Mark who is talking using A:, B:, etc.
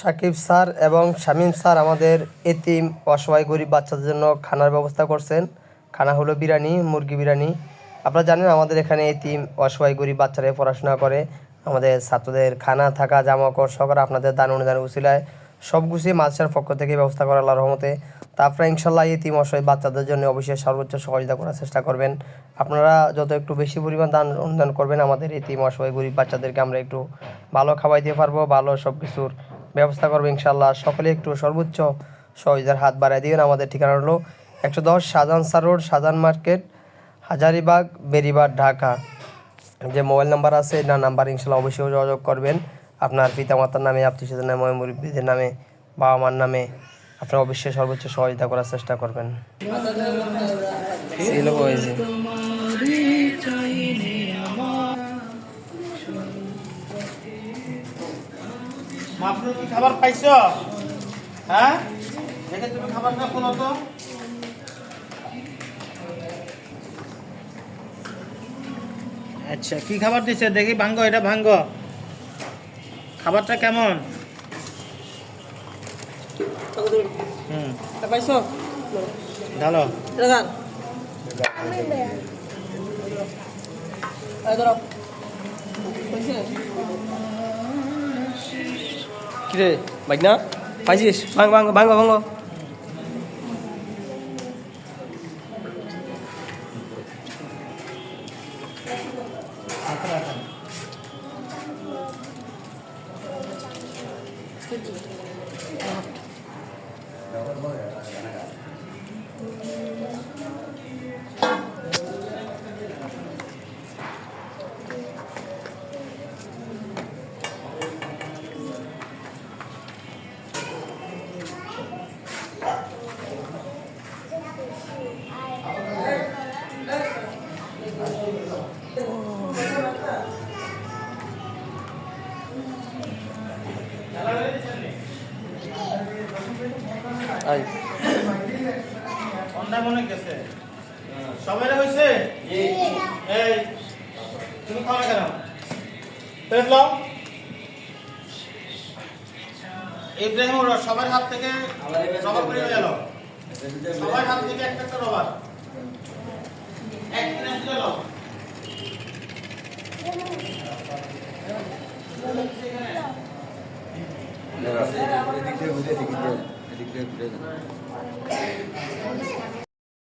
A: Shakib sir এবং Shamim sir আমাদের এতিম অসহায় গরিব বাচ্চাদের জন্য খানার ব্যবস্থা করছেন। খানা হলো বিরিয়ানি, মুরগি বিরিয়ানি। আপনারা জানেন আমাদের এখানে এতিম অসহায় গরিব বাচ্চারা পড়াশোনা করে। আমাদের ছাত্রদের খানা থাকা জামা কাপড় সকলে আপনাদের দান অনুদান উচিলায়। সব গুছিয়ে মাদ্রাসার পক্ষ থেকে ব্যবস্থা করা আল্লাহর রহমতে। তা আপনারা ইনশাল্লাহ এতিম অসহায় বাচ্চাদের জন্য অবশ্যই সর্বোচ্চ সহযোগিতা করার চেষ্টা করবেন। আপনারা যত একটু বেশি পরিমাণ দান অনুদান করবেন, আমাদের এতিম অসহায় গরিব বাচ্চাদেরকে আমরা একটু ভালো খাওয়াইতে পারব, ভালো সব কিছুর ব্যবস্থা করব ইনশাল্লাহ সকলে একটু সর্বোচ্চ সহযোগিতার হাত বাড়ায় দিবেন। আমাদের ঠিকানা হলো একশো দশ শাহজাহান সার রোড শাহজাহান মার্কেট, হাজারিবাগ বেরিবাগ ঢাকা। যে মোবাইল নাম্বার আছে, না নাম্বার ইনশাল্লাহ অবশ্যই যোগাযোগ করবেন। আপনার পিতামাতার নামে আত্মীয়দের নামে মুরব্বীদের নামে বাবা মার নামে আপনারা অবশ্যই সর্বোচ্চ সহযোগিতা করার চেষ্টা করবেন।
B: কি খাবার পাইছো? হ্যাঁ? দেখে তুমি খাবারটা কোনো তো। আচ্ছা কি খাবার দিছে? দেখি ভাঙ্গ এটা ভাঙ্গ। খাবারটা কেমন? হুম।
C: পাইছো? দেখান ধরো।
A: কিরে বাইক না পাইছিস ভাঙ ভাঙ ভাঙ ভাঙ আই
B: অন্যায় মনে গেছে। সবাই হয়েছে? এই তুমি খাও না কেন? প্লেট লাও। ইব্রাহিম সবার হাত থেকে রবার করে গেল। সবার হাত থেকে একটা একটা রবার। এক কিনা रिग्रेट रहेगा